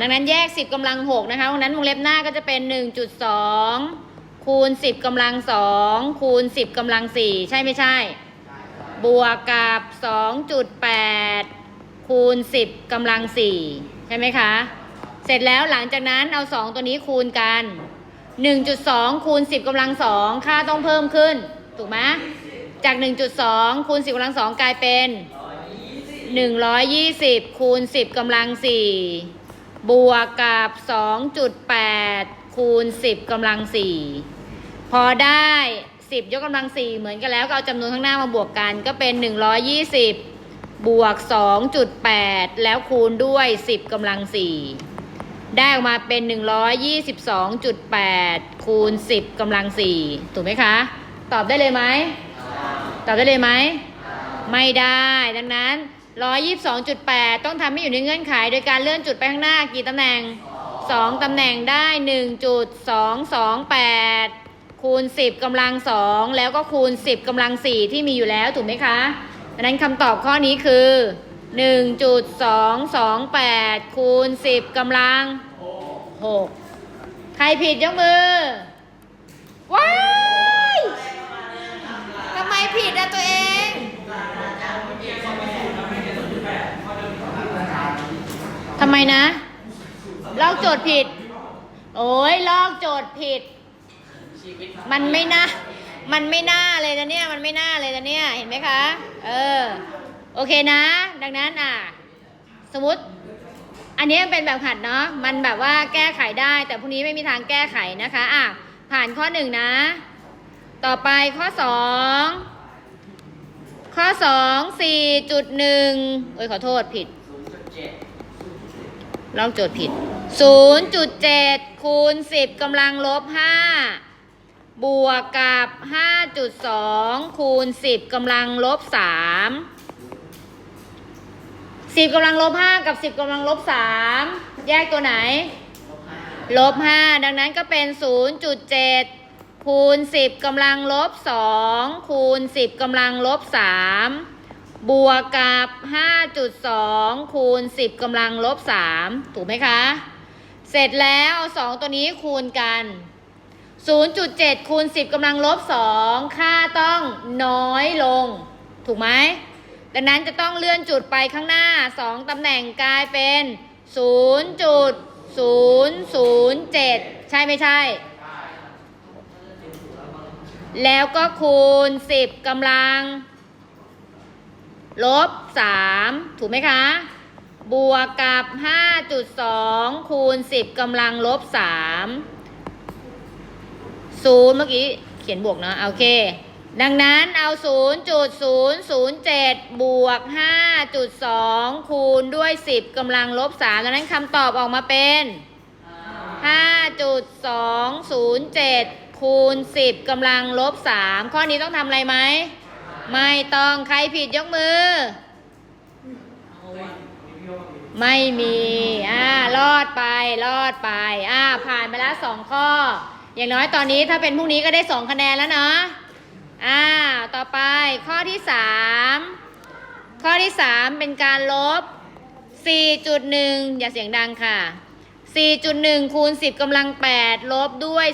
ดังนั้นแยก 10กำลัง 6 นะคะดังนั้นวงเล็บหน้าก็จะเป็น 1.2 คูณ 10กำลัง 2 คูณ 10กำลัง 4 ใช่ไม่ใช่ บวกกับ 2.8 คูณ 10กำลัง 4 ใช่ไหมคะ เสร็จแล้วหลังจากนั้นเอา 2 ตัวนี้คูณกัน 1.2 คูณ 10กำลัง 2 ค่าต้องเพิ่มขึ้น ถูกไหมจาก 1.2 คูณ 10กำลัง 2 กลายเป็น 120 คูณ 10กำลัง 4 บวกกับ 2.8 คูณ 10กำลัง 4 พอได้ 10 ยกกำลัง 4 เหมือนกันแล้วก็เอาจำนวนข้างหน้ามาบวกกันก็เป็น 120 บวก 2.8 แล้วคูณด้วย 10กำลัง 4 ได้ออกมาเป็น 122.8 คูณ 10กำลัง 4 ถูกไหมคะ ตอบได้เลยไหม ตอบได้เลยไหม ไม่ได้ ดังนั้น 122.8 ต้องทำให้อยู่ในเงื่อนไข โดยการเลื่อนจุดไปข้างหน้ากี่ตำแหน่ง 2ตำแหน่งได้ 1.228 คูณ 10กำลัง 2 แล้วก็คูณ 10กำลัง 4 ที่มีอยู่แล้วถูกไหมคะดังนั้นคำตอบข้อนี้คือ 1.228 คูณ 10กำลัง 6 ใครผิดยกมือ ว้ายทำไมผิดอะตัวเอง ทำไมนะ ลอกโจทย์ผิด โอ้ยลอกโจทย์ผิด มันไม่น่า มันไม่น่าเลยนะเนี่ย มันไม่น่าเลยนะเนี่ย เห็นไหมคะ เออ โอเคนะ ดังนั้นอะ สมมติ อันนี้เป็นแบบหัดเนาะ มันแบบว่าแก้ไขได้ แต่พรุ่งนี้ไม่มีทางแก้ไขนะคะ อะ ผ่านข้อหนึ่งนะ ต่อไปข้อสองข้อสองสี่จุดหนึ่งเอ้ยขอโทษผิด ลอกโจทย์ผิด 0.7 คูณ 10กำลังลบ 5 บวกกับ 5.2 คูณ 10กำลังลบ 3 10กำลังลบ 5 กับ 10กำลังลบ 3 แยกตัวไหน ลบ 5 ดังนั้นก็เป็น 0.7 คูณ 10กำลังลบ 2 คูณ 10กำลังลบ 3 บวกกับ 5.2 คูณ 10กำลังลบ 3 ถูกไหมคะ เสร็จแล้วเอา2ตัวนี้คูณกัน 0.7 คูณ 10กำลังลบ 2 ค่าต้องน้อยลง ถูกไหม ดังนั้นจะต้องเลื่อนจุดไปข้างหน้า 2ตำแหน่งกลายเป็น 0.007 ใช่ไม่ใช่ แล้วก็คูณ 10กำลัง ลบ3ถูกไหมคะ บวกกับ5.2คูณ10กำลังลบ3 0เมื่อกี้เขียนบวกเนาะโอเค ดังนั้นเอา 0.007 บวก 5.2 คูณด้วย 10กำลังลบ3ดังนั้นคำตอบออกมาเป็น 5.207 คูณ 10กำลังลบ3ข้อนี้ต้องทำอะไรไหม ไม่ต้องใครผิดยกมือ ไม่มี อ่ารอดไป รอดไป อ่า ผ่านไปแล้วสองข้อ อย่างน้อยตอนนี้ถ้าเป็นพรุ่งนี้ก็ได้สองคะแนนแล้วเนาะอ่า ต่อไปข้อที่สามข้อที่สามเป็นการลบ 4.1 อย่าเสียงดังค่ะ 4.1คูณ10กำลัง 8 ลบด้วย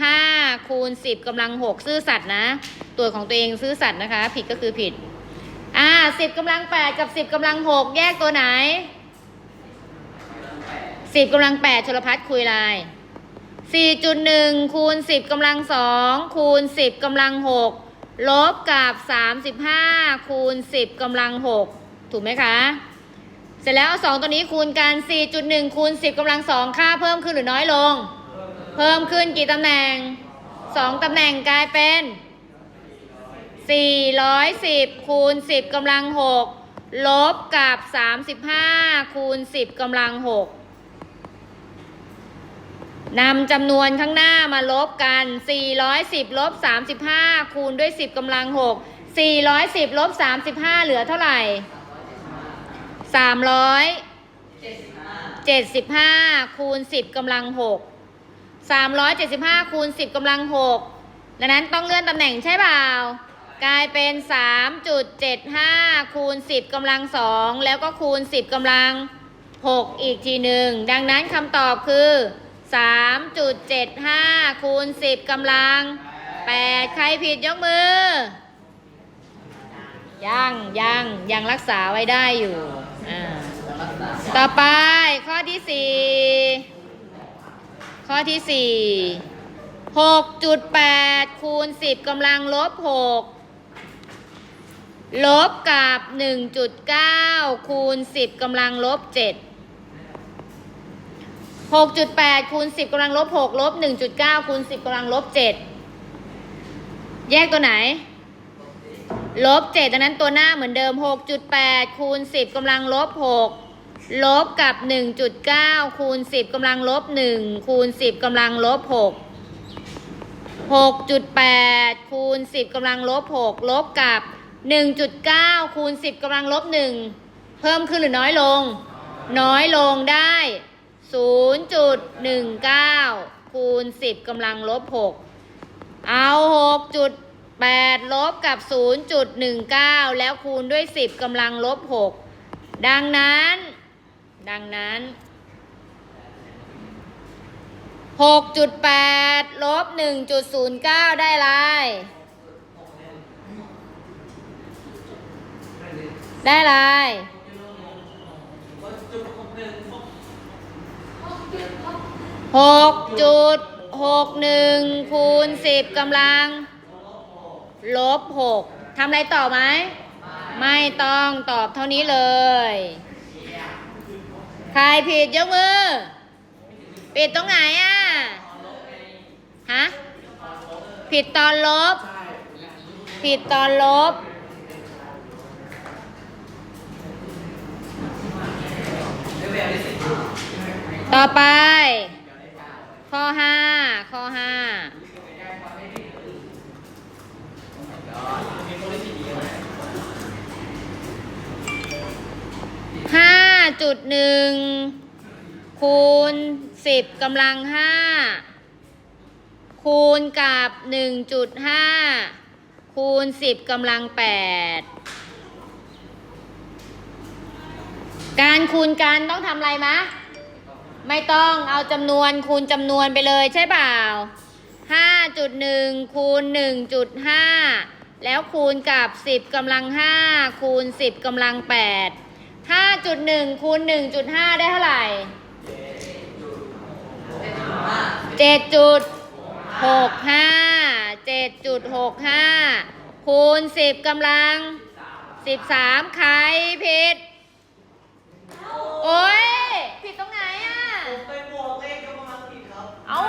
35คูณ10กำลัง 6 ซื่อสัตย์นะ ตัวของตัวเองซื่อสัตย์นะคะ ผิดก็คือผิด อ่า10กำลัง 8 กับ 10กำลัง 6 แยกตัวไหน 10กำลัง 8ชลพัฒน์คุยลาย4.1คูณ10กำลัง 2 คูณ 10กำลัง 6 ลบกับ 35คูณ10กำลัง 6 ถูกไหมคะ เสร็จแล้วเอา2ตัวนี้คูณกัน 4.1 คูณ 10กำลัง2ค่าเพิ่มขึ้นหรือน้อยลง เพิ่มขึ้นกี่ตำแหน่ง 2ตำแหน่งกลายเป็น 410 คูณ 10กำลัง 6 ลบกับ 35 คูณ 10กำลัง 6นำจำนวนข้างหน้ามาลบกัน 410 ลบ 35 คูณด้วย 10กำลัง 6 410 ลบ 35 เหลือเท่าไหร่ 375คูณ10กำลัง6 375คูณ10กำลัง6ดังนั้นต้องเลื่อนตำแหน่งใช่เปล่ากลายเป็น3.75คูณ10กำลัง2แล้วก็คูณ10กำลัง6อีกทีหนึ่งดังนั้นคำตอบคือ3.75คูณ10กำลัง8ใครผิดยกมือ ยังยังยังรักษาไว้ได้อยู่ อ่าต่อไปข้อที่สี่ข้อที่สี่หกจุดแปดคูณสิบกำลังลบหกลบกับหนึ่งจุดเก้าคูณสิบกำลังลบเจ็ดหกจุดแปดคูณสิบกำลังลบหกลบหนึ่งจุดเก้าคูณสิบกำลังลบเจ็ดแยกตัวไหน ลบเจ็ดดังนั้นตัวหน้าเหมือนเดิม 6.8 คูณ 10กำลังลบ 6 ลบกับ 1.9 คูณ 10กำลังลบ 1 คูณ 10กำลังลบ 6 6.8 คูณ 10กำลังลบ 6 ลบกับ 1.9 คูณ 10กำลังลบ 1 เพิ่มขึ้นหรือน้อยลง น้อยลงได้ 0.19 คูณ 10กำลังลบ 6 เอา6จุด 8 ลบกับ 0.19 แล้วคูณด้วย 10กำลังลบ 6 ดังนั้น ดังนั้น 6.8 ลบ 1.09 ได้ไรได้ไรหกจุดหกหนึ่งคูณสิบกำลัง ลบหกทำอะไรต่อไหม ไม่ต้องตอบเท่านี้เลย ใครผิดยกมือ ผิดตรงไหนอะ ฮะ ผิดตอนลบ ผิดตอนลบ ต่อไป ข้อห้าข้อห้าห้า จุดหนึ่งคูณสิบกำลังห้าคูณกับหนึ่งจุดห้าคูณสิบกำลังแปดการคูณกันต้องทำอะไรมะ ไม่ต้องเอาจำนวนคูณจำนวนไปเลยใช่เปล่า5.1คูณ1.5แล้วคูณกับ10กำลัง5คูณ10กำลัง8 5.1คูณ1.5 ได้เท่าไหร่ 7.65 7.65 คูณ 10กำลัง 13 ใครผิด โอ้ยผิดตรงไหนอะ ผมไปบวกเลขยกกำลังผิดครับเอ้า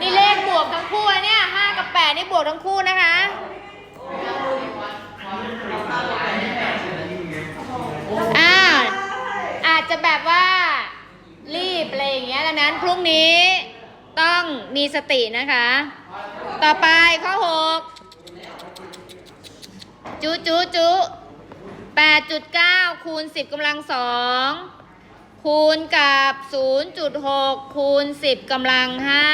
นี่เลขบวกทั้งคู่อะเนี่ยห้ากับแปดนี่บวกทั้งคู่นะคะ อ่า อาจจะแบบว่า รีบอะไรอย่างเงี้ยดังนั้นพรุ่งนี้ต้องมี สตินะคะ ต่อไปข้อหกจุจุจุแปดจุดเก้าคูณสิบกำลังสองคูณกับศูนย์จุดหกคูณสิบกำลังห้า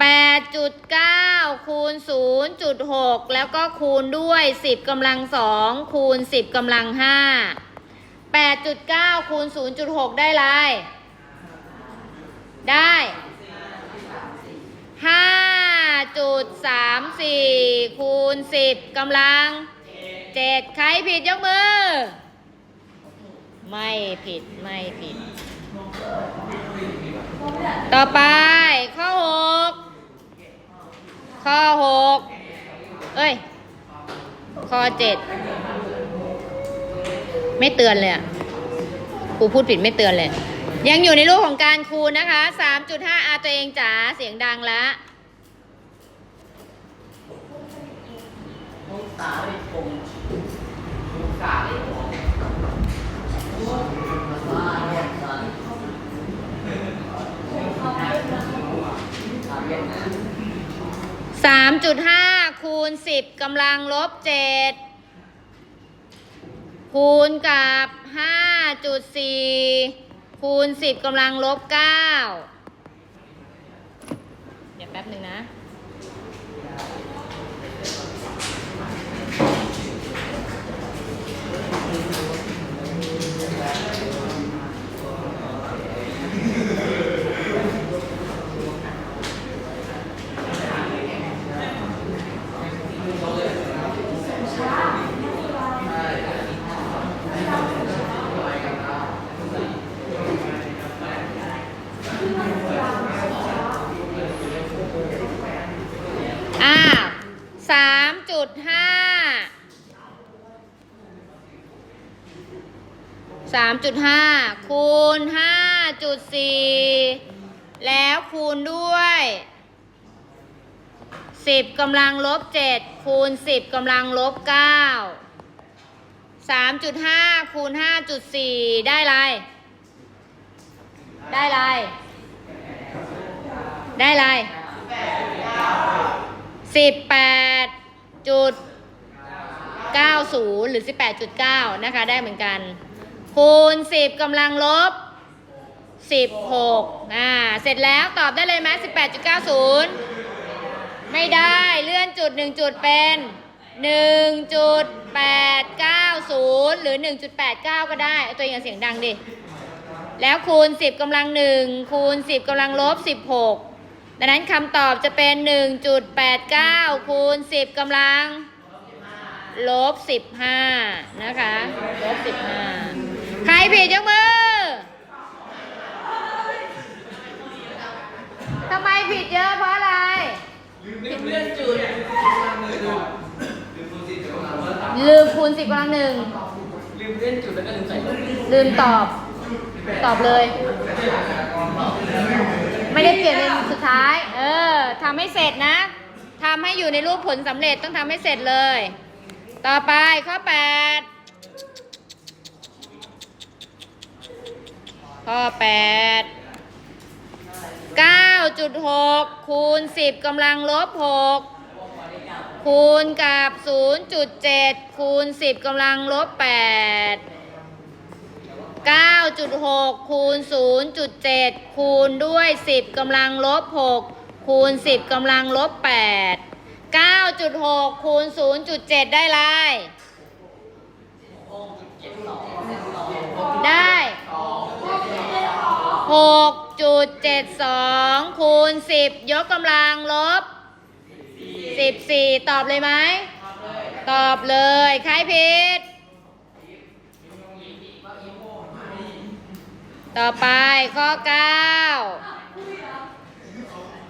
แปดจุดเก้าคูณศูนย์จุดหกแล้วก็คูณด้วยสิบกำลังสองคูณสิบกำลังห้าแปดจุดเก้าคูณศูนย์จุดหกได้ไร ได้ห้าจุดสามสี่คูณสิบกำลังเจ็ดใครผิดยกมือ ไม่ผิดไม่ผิด ต่อไปข้อหกข้อหกเอ้ย ข้อเจ็ดไม่เตือนเลยอะครูพูดผิดไม่เตือนเลย ยังอยู่ในรูปของการคูณนะคะ 3.5อาตัวเองจ๋าเสียงดังละสามจุดห้าคูณสิบกำลังลบเจ็ดคูณกับห้าจุดสี่ คูณสิบกำลังลบเก้าเดี๋ยวแป๊บหนึ่งนะ สาม จุดห้าคูณห้าจุดสี่แล้วคูณด้วยสิบกำลังลบเจ็ดคูณสิบกำลังลบเก้าสามจุดห้าคูณห้าจุดสี่ได้ไร ได้ไร ได้ไรสิบแปดจุด90หรือ18.9นะคะ ได้เหมือนกัน คูณ10กำลังลบ16อ่า เสร็จแล้วตอบได้เลยไหม18.90ไม่ได้เลื่อนจุด1จุดเป็น1.890หรือ1.89ก็ได้เอาตัวเองอย่าเสียงดังดิ แล้วคูณ10กำลัง1คูณ10กำลังลบ16ดังนั้นคำตอบจะเป็น1.89คูณ10กำลังลบสิบห้านะคะ ลบสิบห้า ใครผิดยกมือ ทำไมผิดเยอะเพราะอะไร ลืมเลื่อนจุดลืมคูณสิบกำลังหนึ่ง ลืมเล่นจุดแล้วก็ลืมใส่ลบลืมตอบ ตอบเลย ไม่ได้เปลี่ยนเป็นสุดท้าย เออทำให้เสร็จนะทำให้อยู่ในรูปผลสำเร็จต้องทำให้เสร็จเลย ต่อไปข้อแปด ข้อแปดเก้าจุดหกคูณสิบกำลังลบหกคูณกับศูนย์จุดเจ็ดคูณสิบกำลังลบแปด9.6 คูณ 0.7 คูณด้วย 10กำลังลบ 6 คูณ 10กำลังลบ 8 9.6 คูณ 0.7 ได้ไรได้ 6.72 คูณ 10 ยกกำลังลบ 14 ตอบเลยไหม ตอบเลย ใครผิด ต่อไปข้อ 9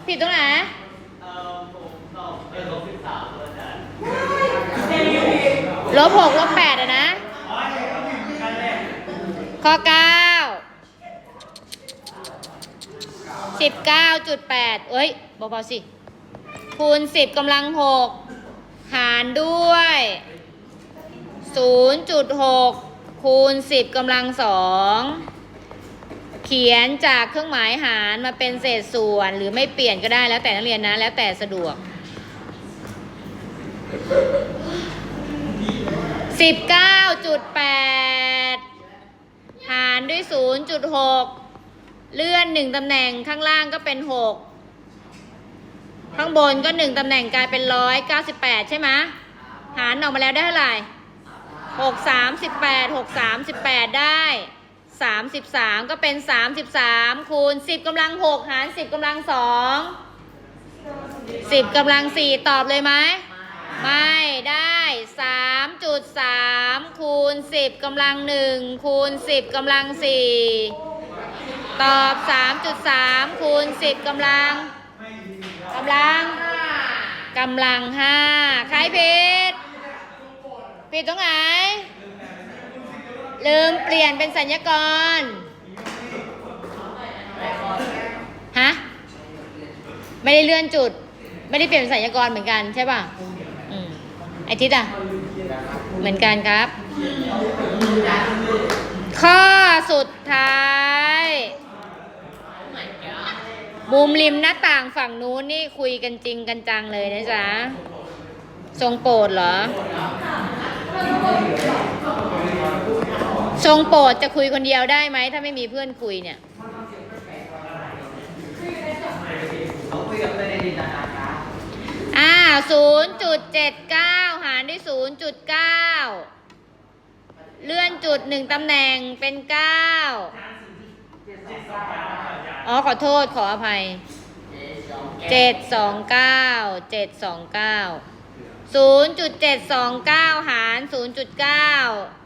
ผิดตรงไหนลบหกลบแปดอะนะ ข้อเก้า 9 19.8เอ้ยเบาๆสิ คูณ10กำลัง6หารด้วย0.6คูณ10กำลัง2เขียนจากเครื่องหมายหารมาเป็นเศษส่วนหรือไม่เปลี่ยนก็ได้แล้วแต่นักเรียนนะ แล้วแต่สะดวก19.8หารด้วย0.6 เลื่อน1ตำแหน่งข้างล่างก็เป็น6ข้างบนก็1ตำแหน่งกลายเป็น198ใช่ไหมหารออกมาแล้วได้เท่าไหร่หกสามสิบแปดหกสามสิบแปดได้สามสิบสามก็เป็นสามสิบสามคูณสิบกำลังหกหารสิบกำลังสองสิบกำลังสี่ตอบเลยไหมไม่ได้สามจุดสามคูณสิบกำลังหนึ่งคูณสิบกำลังสี่ ตอบสามจุดสามคูณสิบกำลังกำลังกำลังห้าใครผิด ผิดตรงไหน ลืมเปลี่ยนเป็นสัญญากร ฮะ ไม่ได้เลื่อนจุด ไม่ได้เปลี่ยนเป็นสัญญากรเหมือนกันใช่ป่ะอืมไอทิศอะ เหมือนกันครับ ข้อสุดท้าย มุมริมหน้าต่างฝั่งนู้นนี่คุยกันจริงกันจังเลยนะจ๊ะ ทรงโปรดเหรอ ทรงโปรดจะคุยคนเดียวได้ไหม ถ้าไม่มีเพื่อนคุยเนี่ยอ่าศูนย์จุดเจ็ดเก้าหารด้วยศูนย์จุดเก้าเลื่อนจุดหนึ่งตำแหน่งเป็นเก้า อ๋อขอโทษขออภัยเจ็ดสองเก้าเจ็ดสองเก้าศูนย์จุดเจ็ดสองเก้าหารศูนย์จุดเก้า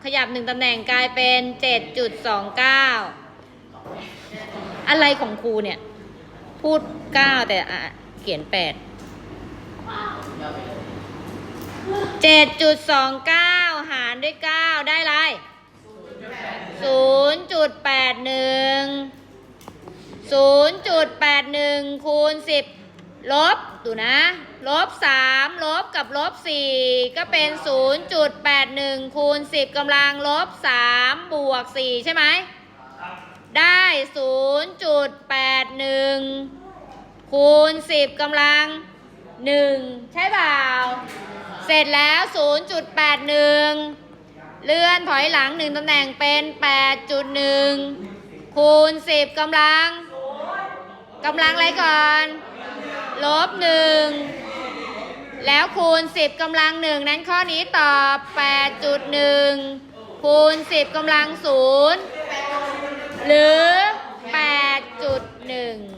ขยับหนึ่งตำแหน่งกลายเป็นเจ็ดจุดสองเก้าอะไรของครูเนี่ย พูดเก้าแต่เขียนแปดเจ็ดจุดสองเก้าหารด้วยเก้าได้ไรศูนย์จุดแปดหนึ่ง ศูนย์จุดแปดหนึ่งคูณสิบลบดูนะลบสามลบกับลบสี่ก็เป็นศูนย์จุดแปดหนึ่งคูณสิบกำลังลบสามบวกสี่ใช่ไหมได้ศูนย์จุดแปดหนึ่งคูณสิบกำลังหนึ่งใช่เปล่า เสร็จแล้วศูนย์จุดแปดหนึ่งเลื่อนถอยหลังหนึ่งตำแหน่งเป็นแปดจุดหนึ่งคูณสิบกำลัง กำลังอะไรก่อน ลบหนึ่ง แล้วคูณสิบกำลังหนึ่งนั้นข้อนี้ตอบแปดจุดหนึ่งคูณสิบกำลังศูนย์หรือ 8.1